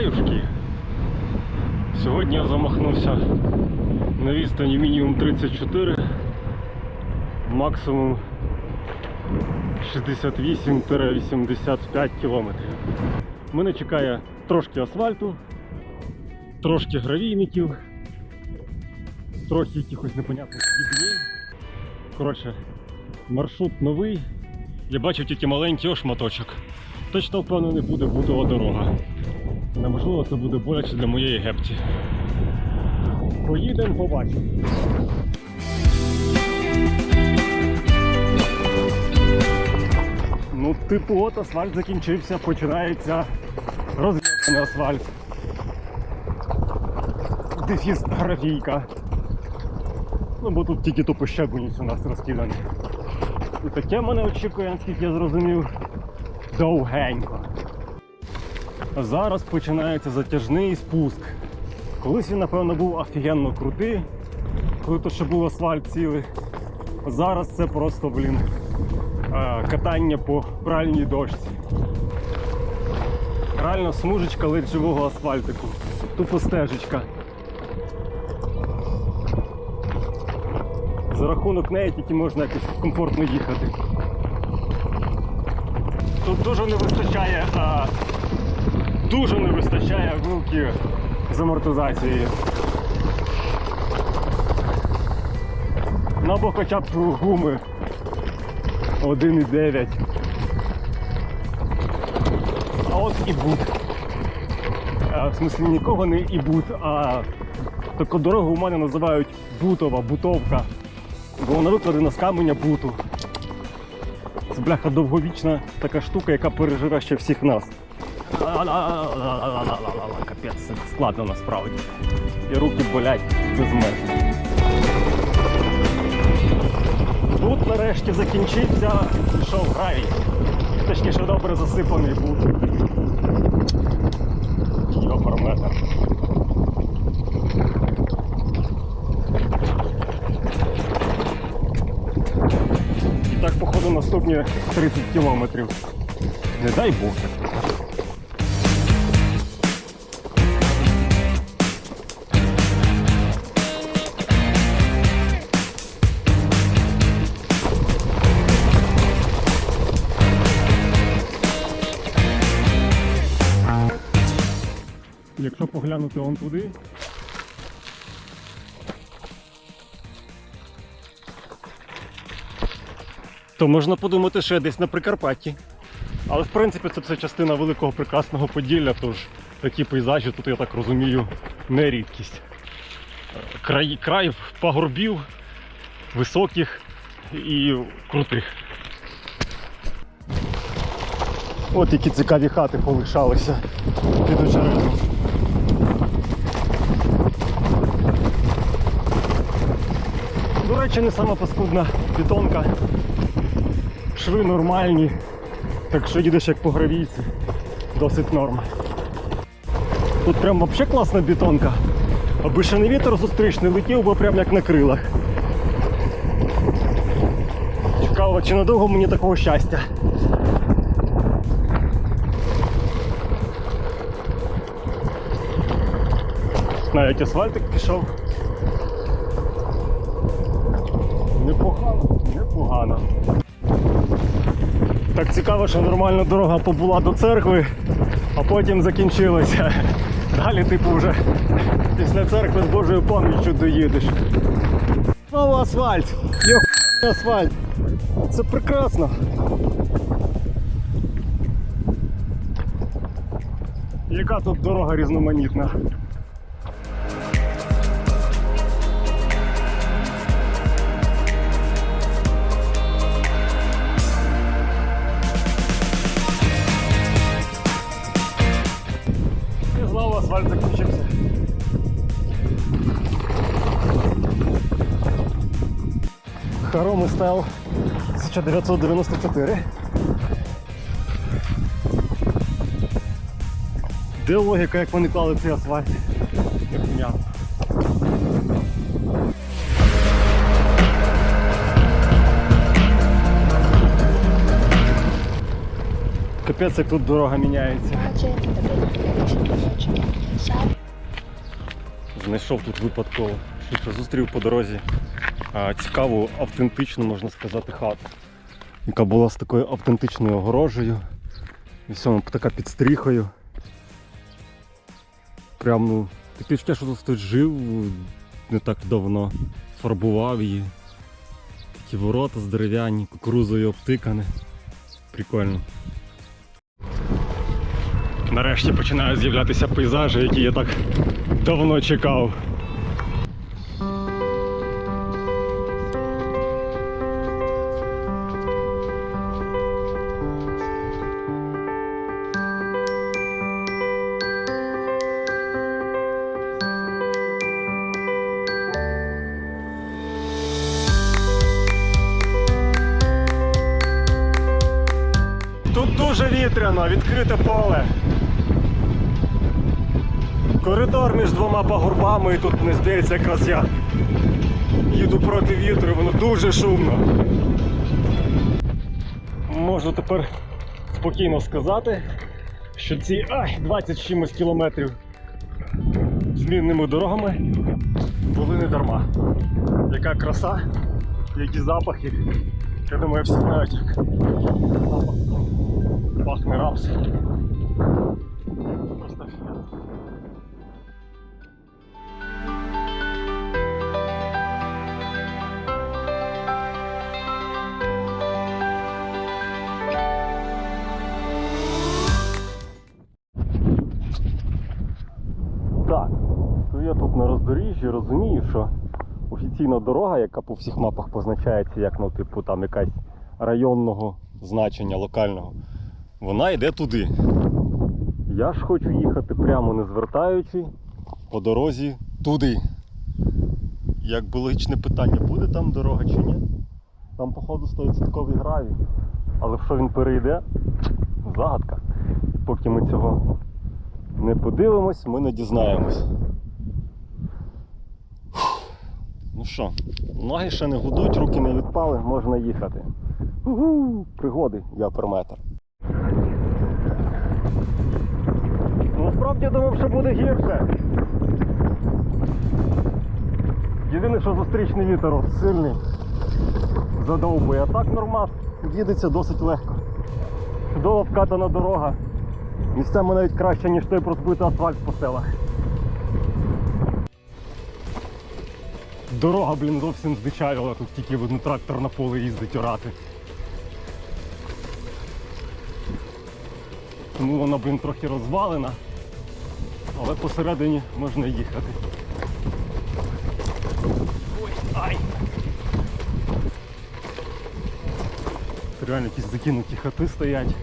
краюшки. Сьогодні я замахнувся на відстані мінімум 34, максимум 68-85 кілометрів. Мене чекає трошки асфальту, трошки гравійників, трохи якихось непонятних дібней. Коротше, маршрут новий. Я бачив тільки маленький шматочок. Точно впевнений буде бутова дорога. Неможливо, це буде боляче для моєї гепті. Поїдемо, побачимо. Ну, типу, от асфальт закінчився, починається розв'язаний асфальт. Дефіс графійка. Ну, бо тут тільки тупо щебенець у нас розкиданий. І таке мене очікує, наскільки я зрозумів, довгенько. Зараз починається затяжний спуск. Колись він, напевно, був офігенно крутий, коли то ще був асфальт цілий. Зараз це просто, блін, катання по пральній дошці. Реально смужечка ледь живого асфальтику. Тупо стежечка. За рахунок неї тільки можна якось комфортно їхати. Тут дуже не вистачає, а, дуже не вистачає вилки з амортизацією. Ну або хоча б гуми 1,9. А от і бут. В смислі нікого не і бут, а таку дорогу у мене називають бутова, бутовка. Бо вона викладена з каменя буту. Це бляха довговічна така штука, яка переживе ще всіх нас. Капець, складно насправді. І руки болять безмежно. Бут нарешті закінчився, пішов гравій. Точніше добре засипаний бут. Йоперметр. І так, походу, наступні 30 кілометрів. Не дай Бог. Якщо поглянути вон туди, то можна подумати, що я десь на Прикарпатті. Але в принципі це все частина великого прекрасного Поділля, тож такі пейзажі тут, я так розумію, не рідкість. Е, Край, край пагорбів, високих і крутих. От які цікаві хати полишалися під очеретом. До речі, не сама паскудна бетонка. Шви нормальні. Так що їдеш як по гравійці. Досить норм. Тут прям взагалі класна бетонка. Аби ще не вітер зустрічний летів, бо прям як на крилах. Цікаво, чи надовго мені такого щастя. Навіть асфальтик пішов. Непогано, непогано. Так цікаво, що нормальна дорога побула до церкви, а потім закінчилася. Далі, типу, вже після церкви з Божою пам'яттю доїдеш. Знову асфальт! Йо асфальт! Це прекрасно! Яка тут дорога різноманітна. Асфальт закінчився. Хароми став 1994. Де логіка, як вони клали цей асфальт? Непонятно. Капець, як тут дорога міняється. А, чи это такой? Знайшов тут випадково, що зустрів по дорозі цікаву, автентичну, можна сказати, хату, яка була з такою автентичною огорожею. І всьому така під стріхою. Прям, ну, таке відчуття, що тут жив не так давно, фарбував її. Такі ворота здерев'яні, кукурузою обтикані. Прикольно. Нарешті починають з'являтися пейзажі, які я так давно чекав. Тут дуже вітряно, відкрите поле. Коридор між двома пагорбами і тут не здається, якраз я їду проти вітру, воно дуже шумно. Можу тепер спокійно сказати, що ці ай, 20 з чимось кілометрів змінними дорогами були не дарма. Яка краса, які запахи. Я думаю, всі знають, як запах пахне рапс. Просто роздоріжжі розумію, що офіційна дорога, яка по всіх мапах позначається як ну, типу там якась районного значення локального, вона йде туди. Я ж хочу їхати прямо не звертаючи по дорозі туди. Як логічне питання, буде там дорога чи ні? Там, походу, 100% гравій. Але в що він перейде? Загадка. Поки ми цього не подивимось, ми не дізнаємось. Фух. Ну що, ноги ще не гудуть, руки не відпали, можна їхати. Угу, пригоди, я перметр. Насправді я думав, що буде гірше. Єдине, що зустрічний вітер сильний задовбує, а так нормас, їдеться досить легко. Чудово вкатана дорога. Місцями навіть краще, ніж той розбитий асфальт по селах. Дорога, блін, зовсім здичавіла, тут тільки видно трактор на поле їздить орати. Тому вона, блін, трохи розвалена, але посередині можна їхати. Ой, ай! Тут Реально якісь закинуті хати стоять.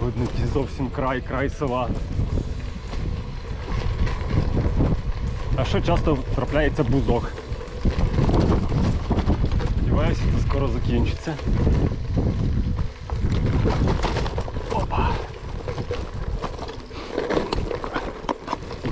Видно, якийсь зовсім край, край села. А ще часто трапляється бузок. Сподіваюся, це скоро закінчиться. Опа!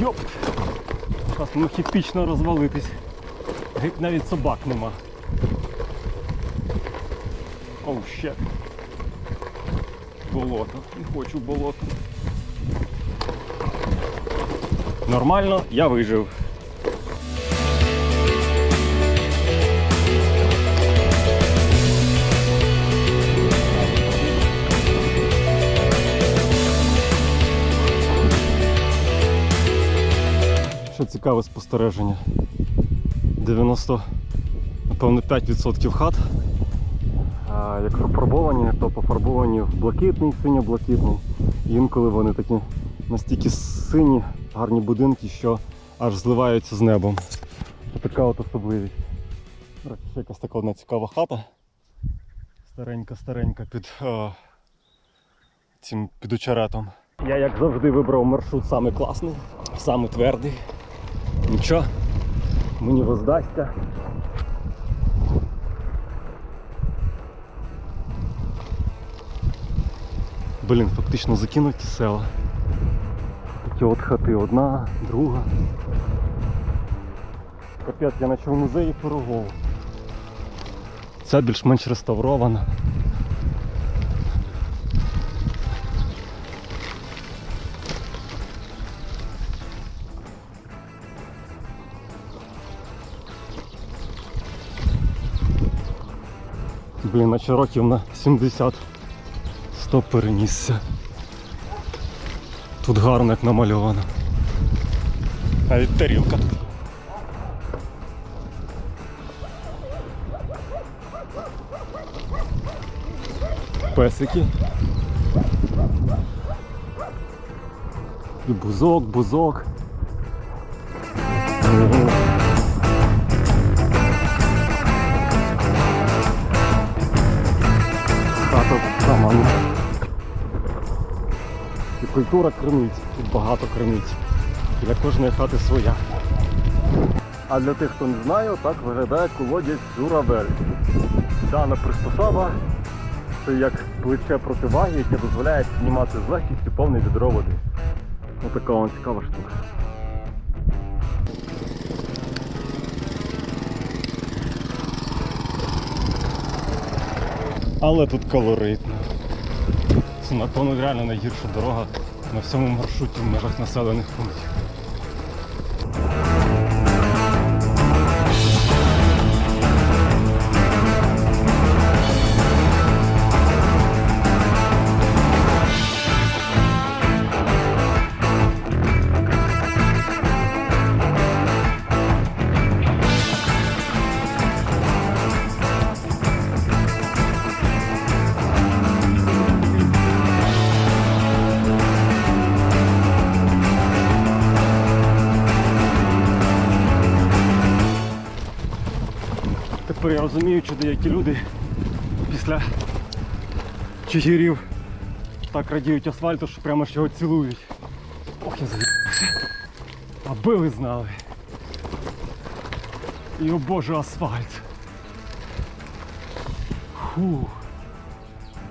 Йоп! Так ну епічно розвалитись. Геть навіть собак нема. Оу, ще. Болото. Не хочу болото. Нормально, я вижив. Що цікаве спостереження. 90, напевно, 5% хат. А якщо фарбовані, то пофарбовані в блакитний, синьо-блакитний. Інколи вони такі настільки сині, гарні будинки, що аж зливаються з небом. Така от особливість. Ще якась така одна цікава хата. Старенька-старенька під о, цим під очеретом. Я як завжди вибрав маршрут саме класний, саме твердий. Нічого, мені воздасться. Блін, фактично закинуті села. Такі от хати, одна, друга. Капець, я наче в музеї пирогову. Ця більш-менш реставрована. Блін, наче років на 70 100 перенісся. Тут гарно як намальовано. Навіть тарілка тут. Песики. І бузок, бузок. Культура криниць. Тут багато криниць. Для кожної хати своя. А для тих, хто не знає, так виглядає колодязь журавель. Дана приспособа це як плече противаги, яке дозволяє піднімати з легкістю повне відро води. Ось така вон цікава штука. Але тут колоритно. Це напевно реально найгірша дорога на всьому маршруті в межах населених пунктів. Тепер я розумію, що деякі люди після чигирів так радіють асфальту, що прямо ж його цілують. Ох, я заїбався. Аби ви знали. І о боже асфальт. Фу.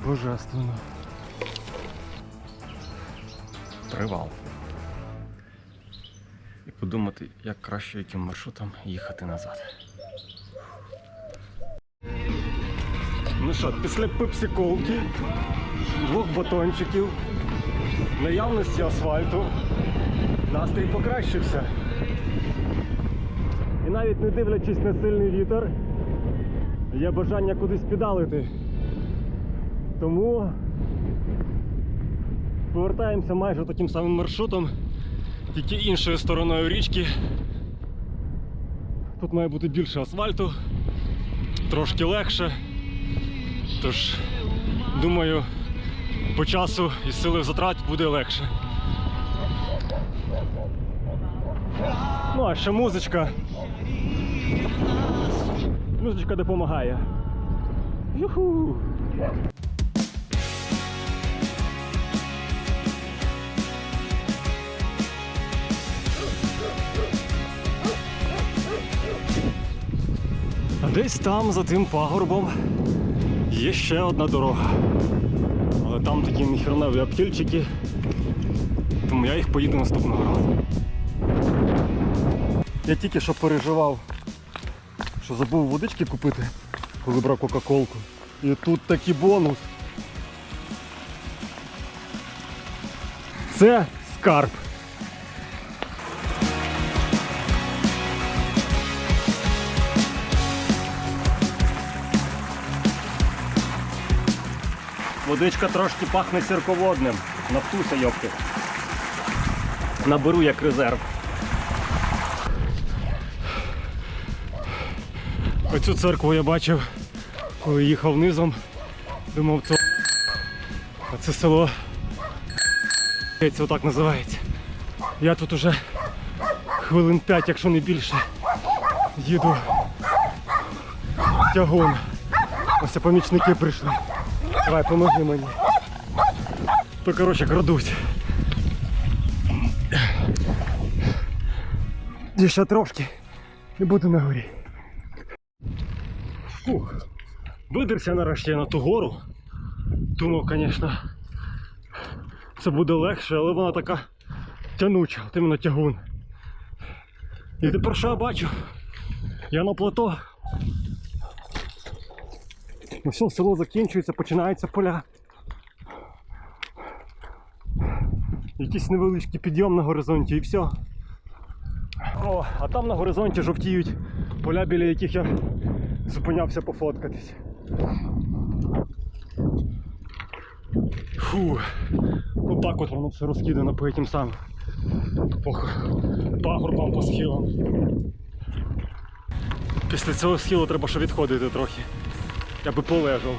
Божественно. Привал. І подумати, як краще яким маршрутом їхати назад. Ну що, після пепсиколки, двох батончиків, наявності асфальту, настрій покращився. І навіть не дивлячись на сильний вітер, є бажання кудись підалити. Тому повертаємося майже таким самим маршрутом, тільки іншою стороною річки. Тут має бути більше асфальту, трошки легше. Тож, думаю, по часу і сили затрат буде легше. Ну, а ще музичка. Музичка допомагає. Юху! Десь там, за тим пагорбом, Є ще одна дорога. Але там такі ніхерневі аптільчики, тому я їх поїду наступного разу. Я тільки що переживав, що забув водички купити, коли брав Кока-Колку. І тут такий бонус. Це скарб. Водичка трошки пахне сірководним. Нафтуся, йопки. Наберу як резерв. Оцю церкву я бачив, коли їхав низом. Думав, це, а це село. Це отак називається. Я тут уже хвилин 5, якщо не більше, їду тягон. Ось помічники прийшли. Давай, поможи мені. То, коротше, крадуть. Ще трошки і буду на горі. Фух. Видерся нарешті на ту гору. Думав, звісно, це буде легше, але вона така тянуча, от іменно тягун. І тепер що я бачу? Я на плато. Ну все, село закінчується, починаються поля. Якийсь невеличкий підйом на горизонті і все. О, а там на горизонті жовтіють поля, біля яких я зупинявся пофоткатись. Фу. Отак от воно все розкидано по этим самим. По пагорбам, по схилам. Після цього схилу треба ще відходити трохи. Я би полежав.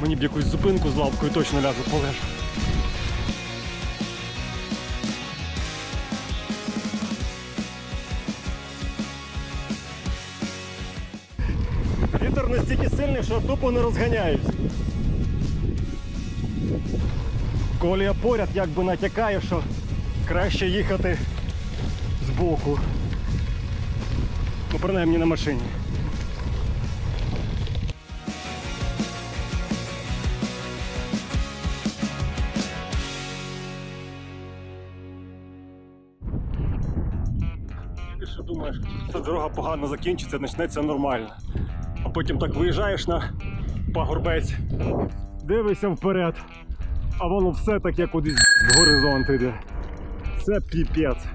Мені б якусь зупинку з лавкою точно ляжу полежу. Вітер настільки сильний, що тупо не розганяюсь. Коли я поряд якби натякає, що краще їхати збоку. Ну, принаймні на машині. Погано закінчиться, почнеться нормально. А потім так виїжджаєш на пагорбець, дивишся вперед, а воно все таке кудись в горизонт іде. Це піпець.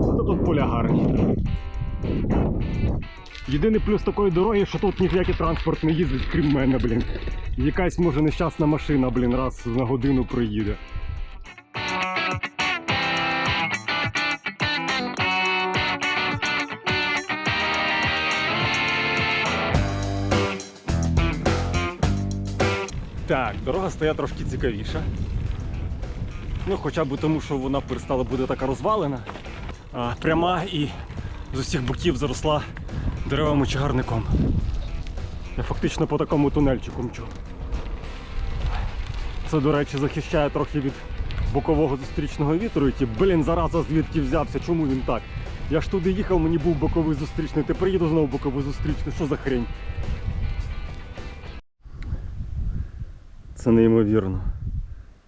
Зато тут поля гарні. Єдиний плюс такої дороги, що тут ніякий транспорт не їздить, крім мене, блін. Якась може нещасна машина, блін, раз на годину проїде. Дорога стає трошки цікавіша. Ну, хоча б тому, що вона перестала бути така розвалена, а, пряма і з усіх боків заросла деревами чагарником. Я фактично по такому тунельчику мчу. Це, до речі, захищає трохи від бокового зустрічного вітру. І ті, блін, зараза звідки взявся, чому він так? Я ж туди їхав, мені був боковий зустрічний, тепер їду знову боковий зустрічний. Що за хрень? Це неймовірно.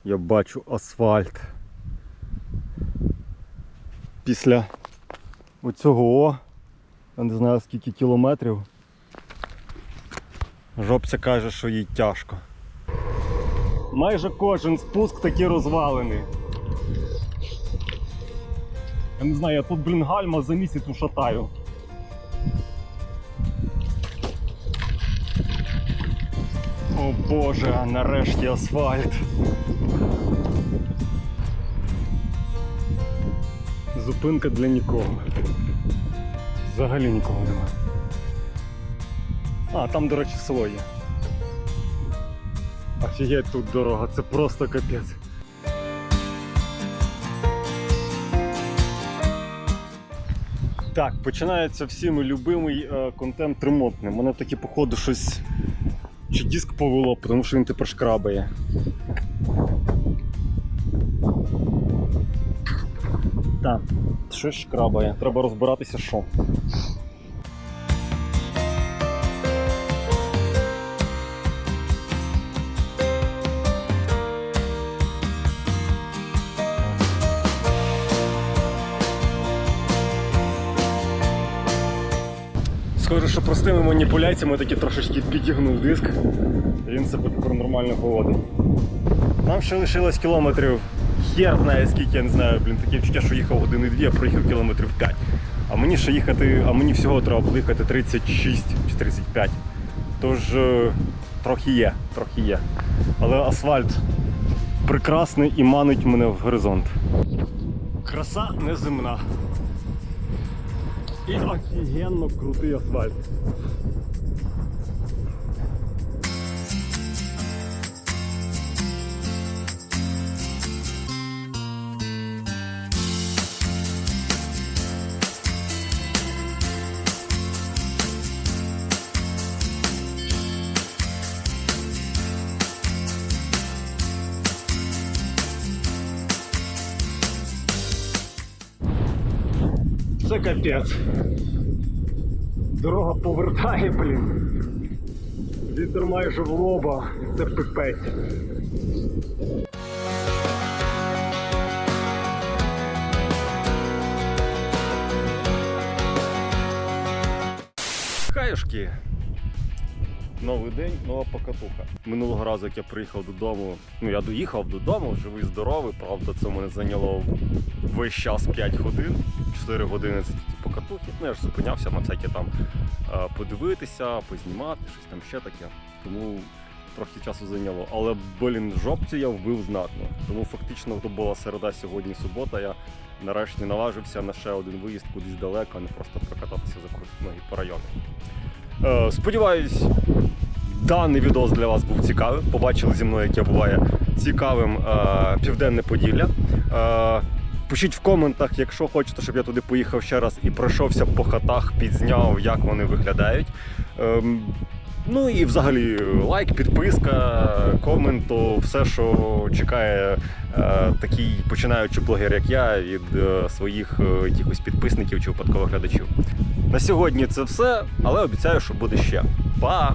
Я бачу асфальт. Після оцього я не знаю скільки кілометрів. Жопця каже, що їй тяжко. Майже кожен спуск такий розвалений. Я не знаю, я тут, блін, гальма за місяць ушатаю. О боже, нарешті асфальт. Зупинка для нікого. Взагалі нікого нема. А, там, до речі, село є. Офігеть тут дорога, це просто капець. Так, починається всіми любимий е, контент ремонтний. У Мене таки, походу, щось чи диск повело, тому що він тепер шкрабає. Так, щось шкрабає. Треба розбиратися, що. Схоже, що простими маніпуляціями таки трошечки підігнув диск. Він себе тепер нормально поводить. Нам ще лишилось кілометрів. Хер знає скільки, я не знаю, блін, таке відчуття, що їхав години дві, а проїхав кілометрів 5. А мені ще їхати, а мені всього треба було їхати 36 чи 35. Тож е, трохи є, трохи є. Але асфальт прекрасний і манить мене в горизонт. Краса неземна. І офігенно крутий асфальт. Капець. Дорога повертає, блін. Вітер майже в лоба. Це пипець. Хаюшки. Новий день, нова покатуха. Минулого разу, як я приїхав додому, ну я доїхав додому, живий, здоровий. Правда, це мене зайняло весь час 5 годин, 4 години це тільки покатухи. Ну я ж зупинявся на всякі там е, подивитися, познімати, щось там ще таке. Тому трохи часу зайняло. Але блін, жопці я вбив знатно. Тому фактично то була середа, сьогодні субота. Я нарешті наважився на ще один виїзд кудись далеко, а не просто прокататися за ноги по району. Е, сподіваюсь, даний відос для вас був цікавим. Побачили зі мною, яке буває цікавим е, південне Поділля. Е, пишіть в коментах, якщо хочете, щоб я туди поїхав ще раз і пройшовся по хатах, підзняв, як вони виглядають. Ну і взагалі лайк, підписка, комент, все, що чекає е, такий починаючий блогер, як я, від е, своїх е, якихось підписників чи випадкових глядачів. На сьогодні це все, але обіцяю, що буде ще. Па!